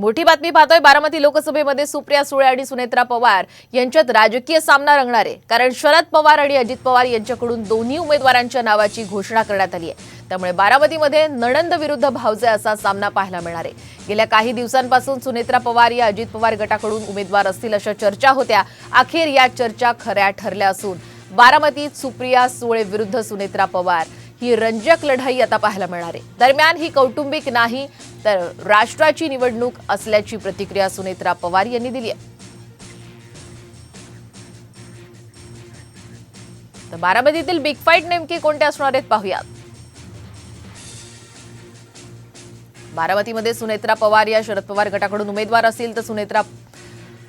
मोठी बातमी पाहतोय. बारामती लोकसभेमध्ये सुप्रिया सुळे आणि सुनेत्रा पवार यांच्यात राजकीय सामना रंगणार आहे. कारण शरद पवार आणि अजित पवार यांच्याकडून दोन्ही उमेदवारांच्या नावाची घोषणा करण्यात आली आहे. त्यामुळे बारामतीमध्ये नणंद विरुद्ध भावजे असा सामना पाहायला मिळणार आहे. गेल्या काही दिवसांपासून सुनेत्रा पवार या अजित पवार गटाकडून उमेदवार असतील अशा चर्चा होत्या. अखेर या चर्चा खऱ्या ठरल्या असून बारामतीत सुप्रिया सुळे विरुद्ध सुनेत्रा पवार ही रंजक लढाई आता पाहायला मिळणार आहे. दरम्यान ही कौटुंबिक नाही तर राष्ट्राची निवडणूक असल्याची प्रतिक्रिया सुनेत्रा पवार यांनी दिली आहे. तर बारामतीतील बिग फाईट नेमकी कोणते असणार आहेत पाहूयात. बारामतीमध्ये सुनेत्रा पवार या शरद पवार गटाकडून उमेदवार असतील तर सुनेत्रा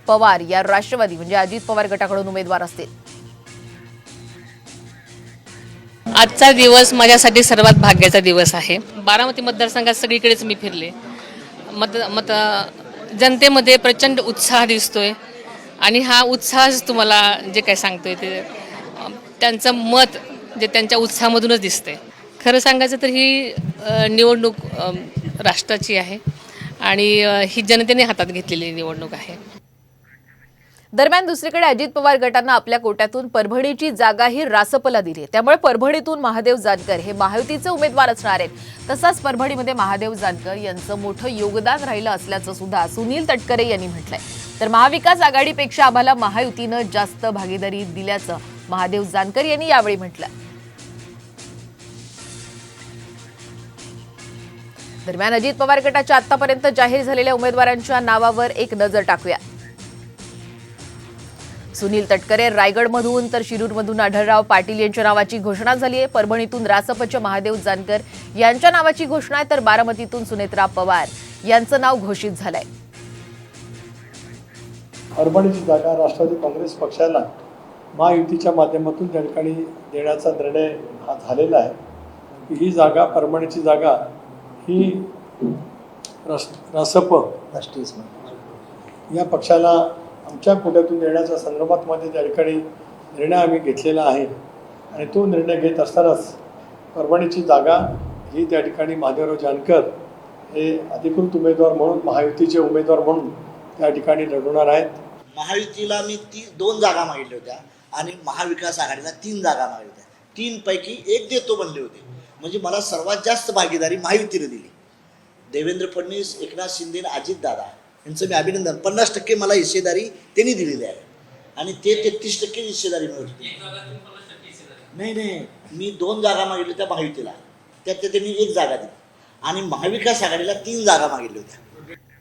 पवार या राष्ट्रवादी म्हणजे अजित पवार गटाकडून उमेदवार असतील. आजचा दिवस माझ्यासाठी सर्वात भाग्याचा दिवस आहे. बारामती मतदारसंघात सगळीकडेच मी फिरले. मत मत जनतेमध्ये प्रचंड उत्साह दिसतोय. आणि हा उत्साहच तुम्हाला जे काय सांगतोय ते त्यांचं मत जे त्यांच्या उत्साहामधूनच दिसतंय. खरं सांगायचं तर ही निवडणूक राष्ट्राची आहे. आणि ही जनतेने हातात घेतलेली निवडणूक आहे. दरम्यान दुसरीकडे अजित पवार गटांना आपल्या कोट्यातून परभणीची जागाही रासपला दिली. त्यामुळे परभणीतून महादेव जानकर हे महायुतीचे उमेदवार असणार आहेत. तसाच परभणीमध्ये महादेव जानकर यांचं मोठं योगदान राहिलं असल्याचं सुद्धा सुनील तटकरे यांनी म्हटलंय. तर महाविकास आघाडीपेक्षा आम्हाला महायुतीनं जास्त भागीदारी दिल्याचं महादेव जानकर यांनी यावेळी म्हटलं दरम्यान अजित पवार गटाच्या आतापर्यंत जाहीर झालेल्या उमेदवारांच्या नावावर एक नजर टाकूया. सुनील तटकरे. रायगडमधून तर शिरूरमधून आढळराव पाटील यांच्या नावाची घोषणा झाली आहे. परभणीतून रासपच्या महादेव जानकर यांच्या नावाची घोषणा आहे. तर बारामतीतून सुनेत्रा पवार यांचं नाव घोषित झालंय. परभणीची जागा राष्ट्रवादी काँग्रेस पक्षाला महायुतीच्या माध्यमातून त्या ठिकाणी देण्याचा निर्णय हा झालेला आहे. की ही जागा परभणीची जागा ही रस रसप राष्ट्रीय या पक्षाला आमच्या कोट्यातून देण्याच्या संदर्भातमध्ये त्या ठिकाणी निर्णय आम्ही घेतलेला आहे आणि तो निर्णय घेत असतानाच परभणीची जागा ही त्या ठिकाणी महादेवराव जानकर हे अधिकृत उमेदवार म्हणून महायुतीचे उमेदवार म्हणून त्या ठिकाणी लढवणार आहेत. महायुतीला मी ती दोन जागा मागितल्या होत्या आणि महाविकास आघाडीला तीन जागा मागितल्या होत्या. तीनपैकी एक देतो बनले होते. म्हणजे मला सर्वात जास्त भागीदारी महायुतीने दिली. देवेंद्र फडणवीस एकनाथ शिंदे आणि अजितदादा. यांचं मी अभिनंदन. पन्नास टक्के मला हिस्सेदारी त्यांनी दिलेली आहे. आणि ते तेहतीस टक्के हिस्सेदारी मिळत होती नाही नाही. मी दोन जागा मागितल्या त्या महायुतीला. त्यात ते त्यांनी एक जागा दिली. आणि महाविकास आघाडीला तीन जागा मागितल्या होत्या.